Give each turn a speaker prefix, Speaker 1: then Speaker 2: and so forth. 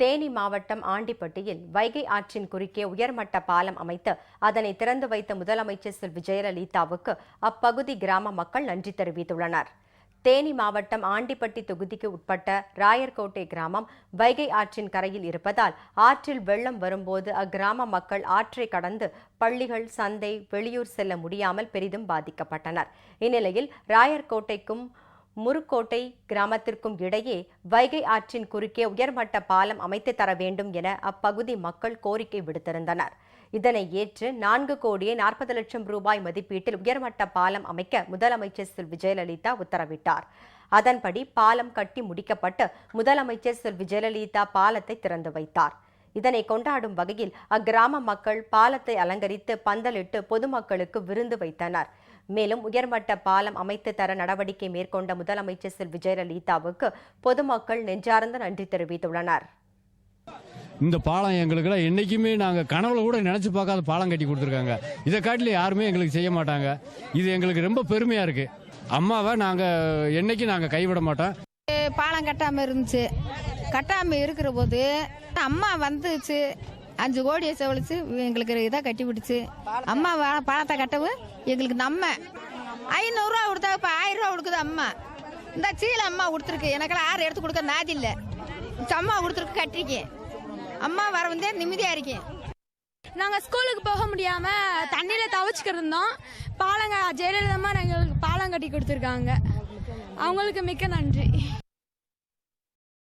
Speaker 1: தேனி மாவட்டம் ஆண்டிப்பட்டியில் வைகை ஆற்றின் குறுக்கே உயர்மட்ட பாலம் அமைத்து அதனை திறந்து வைத்த முதலமைச்சர் செல்வி ஜெயலலிதாவுக்கு அப்பகுதி கிராம மக்கள் நன்றி தெரிவித்துள்ளனர். தேனி மாவட்டம் ஆண்டிப்பட்டி தொகுதிக்கு உட்பட்ட ராயர்கோட்டை கிராமம் வைகை ஆற்றின் கரையில் இருப்பதால் ஆற்றில் வெள்ளம் வரும்போது அக்கிராம மக்கள் ஆற்றை கடந்து பள்ளிகள் சந்தை வெளியூர் செல்ல முடியாமல் பெரிதும் பாதிக்கப்பட்டனர். இந்நிலையில் ராயர்கோட்டைக்கும் முருக்கோட்டை கிராமத்திற்கும் இடையே வைகை ஆற்றின் குறுக்கே உயர்மட்ட பாலம் அமைத்து தர வேண்டும் என அப்பகுதி மக்கள் கோரிக்கை விடுத்திருந்தனர். இதனை ஏற்று நான்கு கோடியே நாற்பது லட்சம் ரூபாய் மதிப்பீட்டில் உயர்மட்ட பாலம் அமைக்க முதலமைச்சர் செல். விஜயலலிதா உத்தரவிட்டார். அதன்படி பாலம் கட்டி முடிக்கப்பட்டு முதலமைச்சர் செல். விஜயலலிதா பாலத்தை திறந்து வைத்தார். இதனை கொண்டாடும் வகையில் அக்கிராம மக்கள் பாலத்தை அலங்கரித்து பந்தலிட்டு பொதுமக்களுக்கு விருந்து வைத்தனர். மேலும் உயர்மட்ட பாலம் அமைத்து தர நடவடிக்கை மேற்கொண்ட முதலமைச்சர் செல்வி ஜெயலலிதாவுக்கு பொதுமக்கள் நெஞ்சார்ந்த நன்றி தெரிவித்துள்ளனர்.
Speaker 2: இந்த பாலம் எங்களுக்குலாம் என்னைக்குமே நாங்கள் கனவுல கூட நினச்சி பார்க்காத பாலம் கட்டி கொடுத்துருக்காங்க. இதை காட்டில யாருமே எங்களுக்கு செய்ய மாட்டாங்க. இது எங்களுக்கு ரொம்ப பெருமையாக இருக்கு. அம்மாவை நாங்கள் என்னைக்கும் நாங்கள் கைவிட மாட்டோம்.
Speaker 3: பாலம் கட்டாம இருந்துச்சு. கட்டாமல் இருக்கிற போது அம்மா வந்துச்சு. அஞ்சு கோடியை செவலிச்சு எங்களுக்கு இதை கட்டி பிடிச்சு அம்மா பணத்தை பாலத்தை கட்டவும் எங்களுக்கு நம்ம. ஐநூறுரூவா கொடுத்தா இப்போ ஆயிரம் ரூபா கொடுக்குது அம்மா. இந்த சீலை அம்மா கொடுத்துருக்கு. எனக்கெல்லாம் ஆறு எடுத்து கொடுக்க நாதி இல்லை. அம்மா கொடுத்துருக்கு கட்டிருக்கேன் அம்மா வர வந்தே நிம்மதியாக இருக்கேன்.
Speaker 4: நாங்கள் ஸ்கூலுக்கு போக முடியாம தண்ணியில தவச்சுக்கிட்டு இருந்தோம். பாலங்க ஜெயலலிதா எங்களுக்கு பாலம் கட்டி கொடுத்துருக்காங்க. அவங்களுக்கு மிக்க நன்றி.